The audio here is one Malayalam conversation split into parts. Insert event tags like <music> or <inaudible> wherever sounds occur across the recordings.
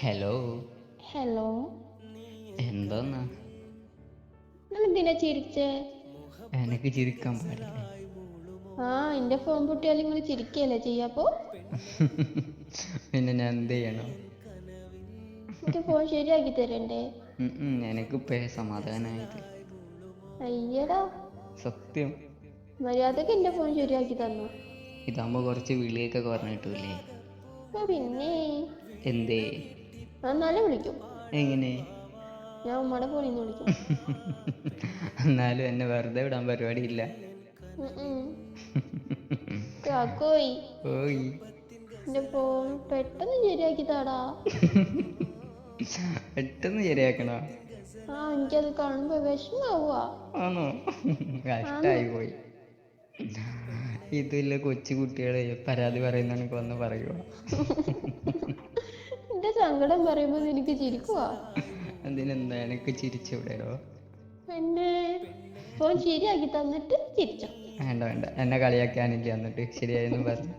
ഹലോ ഹലോ എന്തോന്നാ എന്തിനാ ചിരിച്ചേ? എനിക്ക് ചിരിക്കാൻ പാടില്ല. ആ എന്റെ ഫോൺ പൊട്ടിയാൽ നിങ്ങൾ ചിരിക്കല്ലേ ചെയ്യാപ്പോ പിന്നെ ഞാൻ എന്ത് ചെയ്യണം? എനിക്ക് ഫോൺ ശരിയാക്കി തരണ്ടേ? എനിക്കിപ്പേ സമാധാനായത്. അയ്യടാ. സത്യം. മര്യാദയ്ക്ക് എന്റെ ഫോൺ ശരിയാക്കി തന്നു. ഇതാകുമ്പോ കുറച്ച് വിളിയൊക്കെ കുറഞ്ഞിട്ടൂലേ പിന്നെ. എന്തേ? എന്നാലും വിളിക്കും. എങ്ങനെ? ഞാൻ ഉമ്മയുടെ നിന്ന് വിളിക്കും. <laughs> എന്നാലും എന്നെ വെറുതെ വിടാൻ പരിപാടിയില്ല. കാക്കോയ് ഓയ് എന്റെ ഫോൺ പെട്ടെന്ന് ശരിയാക്കി താടാ <laughs> പെട്ടെന്ന് ശരിയാക്കണോ? ആ എനിക്കത് കാണുമ്പോ വിഷമാവുക ആണോ <laughs> കഷ്ടായി പോയി. ഇതില്ല കൊച്ചു കുട്ടികളെ പരാതി പറയുന്നവനൊക്കെ വന്ന് പറയുക സങ്കടം പറയുമ്പോ എനിക്ക് ചിരിക്കുവാ. അതിനെന്താ എനിക്ക് ചിരിച്ചുവിടേടോ പിന്നെ ഫോൺ ശരിയാക്കി തന്നിട്ട് ചിരിച്ചോ. വേണ്ട വേണ്ട. എന്നെ കളിയാക്കാനില്ല എന്നിട്ട് ശരിയായെന്ന് പറഞ്ഞു.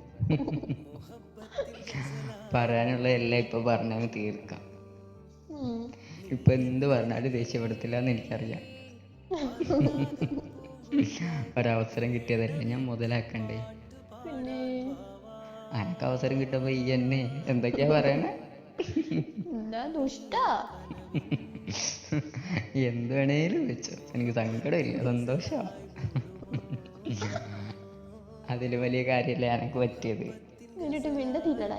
പറയാനുള്ള എല്ലാം ഇപ്പൊ പറഞ്ഞു തീർക്കാം. ഇപ്പൊ എന്ത് പറഞ്ഞാലും ദേഷ്യപ്പെടത്തില്ല എന്ന് എനിക്കറിയാം. ഒരവസരം കിട്ടിയതല്ലേ? ഞാൻ മുതലാക്കണ്ടേ? അനക്ക് അവസരം കിട്ടുമ്പോ ഈ എന്നെ എന്തൊക്കെയാ പറയണേ? ദുഷ്ടാ? എന്ത് വേണേലും വെച്ചോ. എനിക്ക് സങ്കടമില്ല. സന്തോഷമാ അതിൽ വലിയ കാര്യമല്ലേ എനക്ക് പറ്റിയത്? എന്നിട്ട് മിണ്ടത്തില്ലടാ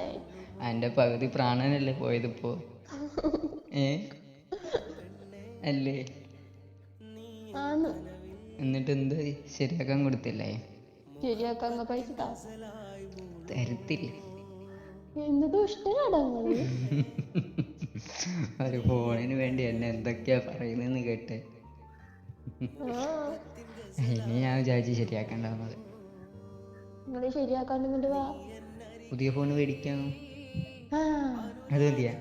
എന്റെ പകുതി പ്രാണനല്ലേ പോയതിപ്പോ? ഏ? അല്ലേ? എന്നിട്ട് എന്ത് ശരിയാക്കാൻ കൊടുത്തില്ലേ? ശരിയാക്കാൻ പൈസ തരത്തില്ല. ഒരു ഫോണിന് വേണ്ടി എന്നെ എന്തൊക്കെയാ പറയുന്നെന്ന് കേട്ട്. ഇനി ഞാൻ വിചാരിച്ച് ശരിയാക്കണ്ടാവുന്നത് വാ. പുതിയ ഫോൺ മേടിക്കാം? അത് മതിയാ?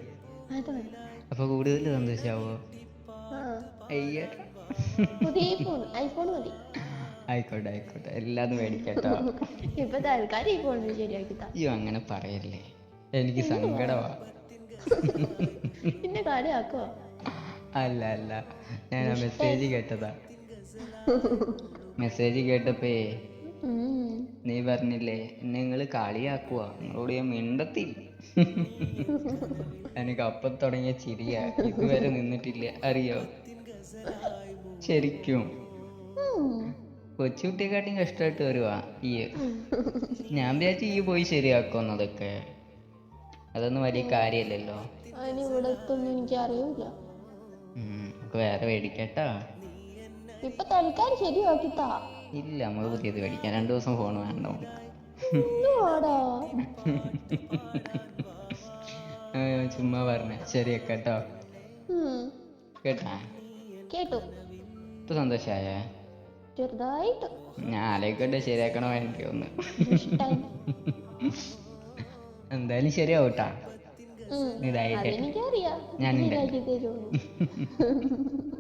അപ്പൊ കൂടുതൽ സന്തോഷാവോ? ആയിക്കോട്ടെ ആയിക്കോട്ടെ. എല്ലാതും മേടിക്കട്ടോ ഇപ്പൊ തൽക്കാലം ഈ ഫോൺ ശരിയാക്കി അയ്യോ അങ്ങനെ പറയല്ലേ. എനിക്ക് സങ്കടമാ പിന്നെ കളിയാക്കോ അല്ല അല്ല. ഞാൻ ആ മെസ്സേജ് കേട്ടതാ. മെസ്സേജ് കേട്ടപ്പേ നീ പറഞ്ഞില്ലേ നിങ്ങൾ കളിയാക്കുക നിങ്ങളോട് ഞാൻ മിണ്ടത്തില്ല. എനിക്ക് അപ്പം തുടങ്ങിയ ചിരിയ. ഇതുവരെ നിന്നിട്ടില്ല. അറിയോ? ശരിക്കും. കൊച്ചുകുട്ടിയെക്കാട്ടിയും കൊച്ചുകുട്ടിയെക്കാട്ടും കഷ്ടമായിട്ട് വരുവാ. ഈ ഞാൻ വിചാരിച്ചു ഈ പോയി ശരിയാക്കുന്നതൊക്കെ അതൊന്നും വലിയ കാര്യമല്ലല്ലോ അതിന് ഇവിടെ എത്തൊന്നും എനിക്ക് അറിയൂല ഉം, നമുക്ക് വേറെ മേടിക്കട്ടാ. ഇപ്പൊ തൽക്കാലം ശരിയാക്കി താ ഇല്ല നമുക്ക് പുതിയത് മേടിക്കാം. രണ്ടു ദിവസം ഫോൺ വേണ്ട ചുമ്മാ പറഞ്ഞ. ശരിയാക്കാം കേട്ടോ കേട്ടാ? കേട്ടു. ഇപ്പൊ സന്തോഷായ? ചെറുതായിട്ട്. ഞാൻ ആലോചിക്കട്ടെ ശരിയാക്കണോ എനിക്ക് ഒന്ന്. എന്തായാലും അതെനിക്കറിയാം. ഞാനുണ്ട്. ശരിയാക്കി തരുള്ളൂ <laughs>